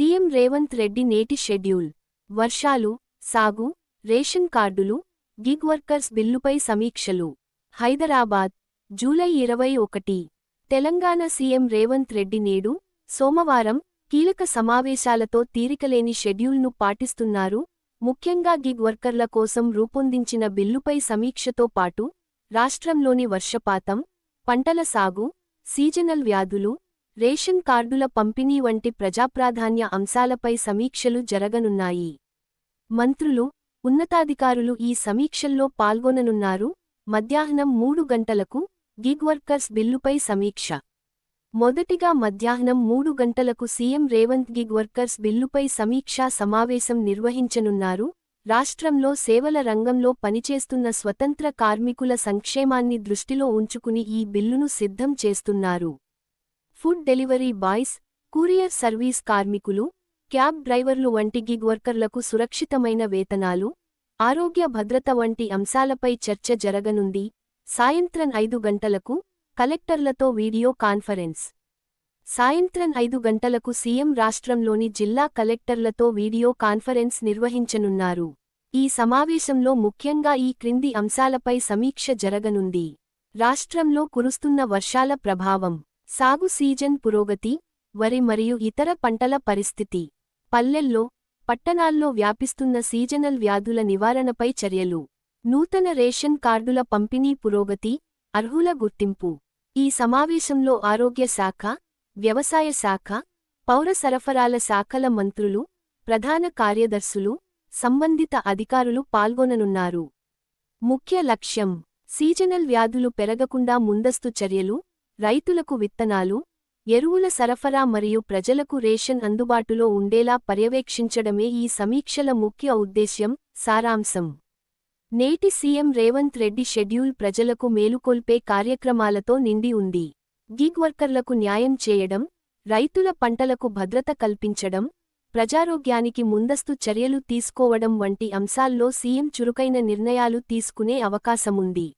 CM Revanth Reddy నేటి schedule. వర్షాలు సాగు రేషన్ కార్డులు గిగ్ వర్కర్స్ బిల్లుపై సమీక్షలు. హైదరాబాద్ జూలై ఇరవై ఒకటి. తెలంగాణ సీఎం రేవంత్ రెడ్డి నేడు సోమవారం కీలక సమావేశాలతో తీరికలేని షెడ్యూల్ను పాటిస్తున్నారు. ముఖ్యంగా గిగ్ వర్కర్ల కోసం రూపొందించిన బిల్లుపై సమీక్షతో పాటు రాష్ట్రంలోని వర్షపాతం పంటల సాగు సీజనల్ వ్యాధులు రేషన్ కార్డుల పంపిణీ వంటి ప్రజాప్రాధాన్య అంశాలపై సమీక్షలు జరగనున్నాయి. మంత్రులు ఉన్నతాధికారులు ఈ సమీక్షల్లో పాల్గొననున్నారు. మధ్యాహ్నం మూడు గంటలకు గిగ్ వర్కర్స్ బిల్లుపై సమీక్ష. మొదటిగా మధ్యాహ్నం మూడు గంటలకు సీఎం రేవంత్ గిగ్ వర్కర్స్ బిల్లుపై సమీక్షా సమావేశం నిర్వహించనున్నారు. రాష్ట్రంలో సేవల రంగంలో పనిచేస్తున్న స్వతంత్ర కార్మికుల సంక్షేమాన్ని దృష్టిలో ఉంచుకుని ఈ బిల్లును సిద్ధం చేస్తున్నారు. Food delivery boys courier service కార్మికులు క్యాబ్ డ్రైవర్లు వంటి గిగ్ వర్కర్లకు సురక్షితమైన వేతనాలు ఆరోగ్య భద్రత వంటి అంశాలపై చర్చ జరగనుంది. సాయంత్రం ఐదు గంటలకు కలెక్టర్లతో వీడియో కాన్ఫరెన్స్. సాయంత్రం ఐదు గంటలకు సీఎం రాష్ట్రంలోని జిల్లా కలెక్టర్లతో వీడియో కాన్ఫరెన్స్ నిర్వహించనున్నారు. ఈ సమావేశంలో ముఖ్యంగా ఈ క్రింది అంశాలపై సమీక్ష జరగనుంది. రాష్ట్రంలో కురుస్తున్న వర్షాల ప్రభావం. సాగు సీజన్ పురోగతి వరి మరియు ఇతర పంటల పరిస్థితి. పల్లెల్లో పట్టణాల్లో వ్యాపిస్తున్న సీజనల్ వ్యాధుల నివారణపై చర్యలు. నూతన రేషన్ కార్డుల పంపిణీ పురోగతి అర్హుల గుర్తింపు. ఈ సమావేశంలో ఆరోగ్య శాఖ వ్యవసాయ శాఖ పౌర సరఫరాల శాఖల మంత్రులు ప్రధాన కార్యదర్శులు సంబంధిత అధికారులు పాల్గొననున్నారు. ముఖ్య లక్ష్యం సీజనల్ వ్యాధులు పెరగకుండా ముందస్తు చర్యలు రైతులకు విత్తనాలు ఎరువుల సరఫరా మరియు ప్రజలకు రేషన్ అందుబాటులో ఉండేలా పర్యవేక్షించడమే ఈ సమీక్షల ముఖ్య ఉద్దేశ్యం సారాంశం. నేటి సీఎం రేవంత్ రెడ్డి షెడ్యూల్ ప్రజలకు మేలుకొల్పే కార్యక్రమాలతో నిండి ఉంది. గిగ్ వర్కర్లకు న్యాయం చేయడం రైతుల పంటలకు భద్రత కల్పించడం ప్రజారోగ్యానికి ముందస్తు చర్యలు తీసుకోవడం వంటి అంశాల్లో సీఎం చురుకైన నిర్ణయాలు తీసుకునే అవకాశముంది.